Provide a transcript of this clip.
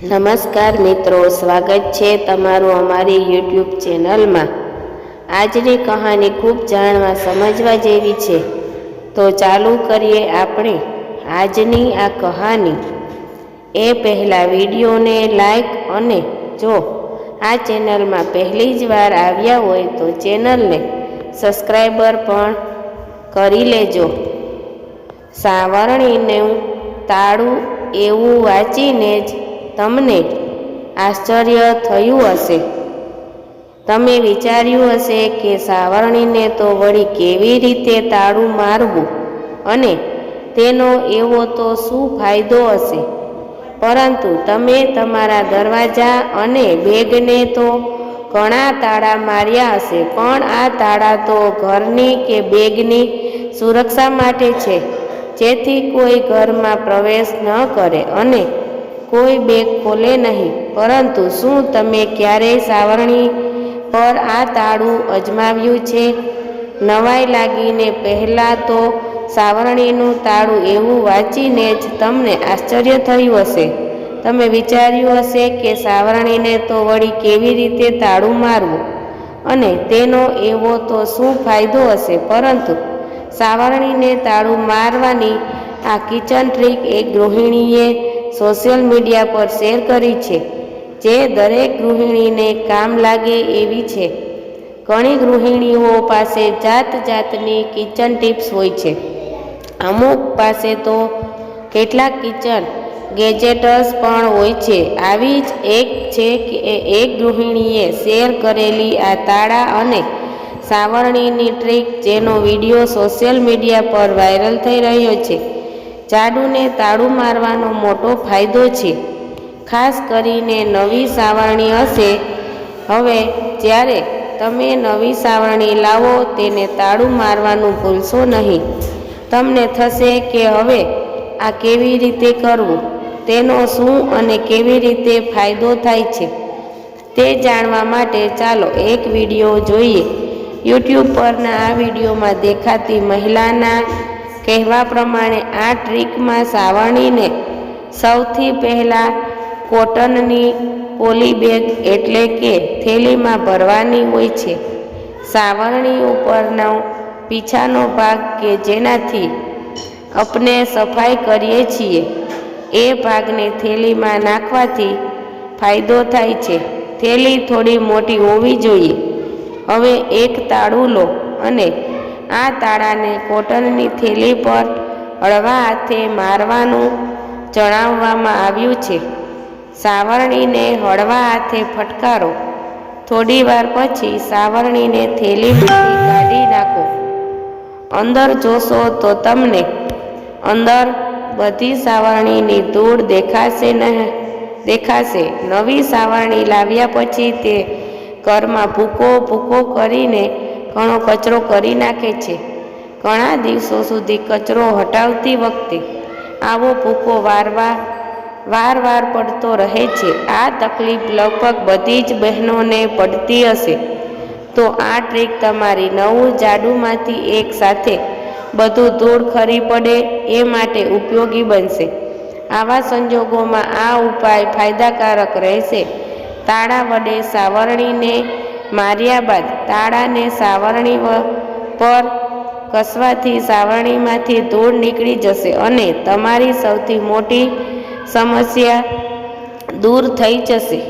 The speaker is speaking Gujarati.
નમસ્કાર મિત્રો, સ્વાગત છે તમારું અમારી યુટ્યુબ ચેનલમાં. આજની કહાની ખૂબ જાણવા, સમજવા જેવી છે. તો ચાલુ કરીએ આપણે આજની આ કહાની. એ પહેલાં વિડીયોને લાઈક અને જો આ ચેનલમાં પહેલી જ વાર આવ્યા હોય તો ચેનલને સબસ્ક્રાઈબર પણ કરી લેજો. સાવરણીનું તાળું એવું વાંચીને જ તમને આશ્ચર્ય થયું હશે. તમે વિચાર્યું હશે કે સાવરણીને તો વળી કેવી રીતે તાળું મારવું અને તેનો એવો તો શું ફાયદો હશે? પરંતુ તમે તમારા દરવાજા અને બેગને તો ઘણા તાળા માર્યા હશે, પણ આ તાળા તો ઘરની કે બેગની સુરક્ષા માટે છે, જેથી કોઈ ઘરમાં પ્રવેશ ન કરે અને કોઈ બેગ ખોલે નહીં. પરંતુ શું તમે ક્યારેય સાવરણી પર આ તાળું અજમાવ્યું છે? નવાઈ લાગીને પહેલાં તો સાવરણીનું તાળું એવું વાંચીને જ તમને આશ્ચર્ય થયું હશે. તમે વિચાર્યું હશે કે સાવરણીને તો વળી કેવી રીતે તાળું મારવું? અને તેનો એવો તો શું ફાયદો હશે? પરંતુ સાવરણીને તાળું મારવાની આ કિચન ટ્રીક એક ગૃહિણીએ સોશિયલ મીડિયા પર શેર કરી છે, જે દરેક ગૃહિણીને કામ લાગે એવી છે. ઘણી ગૃહિણીઓ પાસે જાત જાતની કિચન ટિપ્સ હોય છે. અમુક પાસે તો કેટલાક કિચન ગેજેટર્સ પણ હોય છે. આવી જ એક છે કે એક ગૃહિણીએ શેર કરેલી આ તાળા અને સાવરણીની ટ્રીક, જેનો વીડિયો સોશિયલ મીડિયા પર વાયરલ થઈ રહ્યો છે. જાડુને તાળું મારવાનો મોટો ફાયદો છે. ખાસ કરીને નવી સાવરણી હશે. હવે જ્યારે તમે નવી સાવરણી લાવો તેને તાળું મારવાનું ભૂલશો નહીં. તમને થશે કે હવે આ કેવી રીતે કરવું, તેનો શું અને કેવી રીતે ફાયદો થાય છે, તે જાણવા માટે ચાલો એક વીડિયો જોઈએ. યુટ્યુબ પરના આ વિડીયોમાં દેખાતી મહિલાના કહેવા પ્રમાણે આ ટ્રીકમાં સાવરણીને સૌથી પહેલાં કોટનની પોલી બેગ એટલે કે થેલીમાં ભરવાની હોય છે. સાવરણી ઉપરનો પીછાનો ભાગ કે જેનાથી આપણે સફાઈ કરીએ છીએ, એ ભાગને થેલીમાં નાખવાથી ફાયદો થાય છે. થેલી થોડી મોટી હોવી જોઈએ. હવે એક તાળું લો અને આ તાળાને કોટનની થેલી પર હળવા હાથે મારવાનું જણાવવામાં આવ્યું છે. સાવરણીને હળવા હાથે ફટકારો. થોડી વાર પછી સાવરણીને થેલીમાંથી કાઢી નાખો. અંદર જોશો તો તમને અંદર બધી સાવરણીની ધૂળ દેખાશે નહીં દેખાશે. નવી સાવરણી લાવ્યા પછી તે ઘરમાં ભૂકો ભૂકો કરીને ઘણો કચરો કરી નાખે છે. ઘણા દિવસો સુધી કચરો હટાવતી વખતે આવો ભૂકો વારવાર વાર વાર પડતો રહે છે. આ તકલીફ લગભગ બધી જ બહેનોને પડતી હશે. તો આ ટ્રીક તમારી નવું જાડુમાંથી એક સાથે બધું ધૂળ ખરી પડે એ માટે ઉપયોગી બનશે. આવા સંજોગોમાં આ ઉપાય ફાયદાકારક રહેશે. તાળા વડે સાવરણીને માર્યા બાદ તાળાને સાવરણી પર કસવાથી સાવરણીમાંથી ધૂળ નીકળી જશે અને તમારી સૌથી મોટી સમસ્યા દૂર થઈ જશે.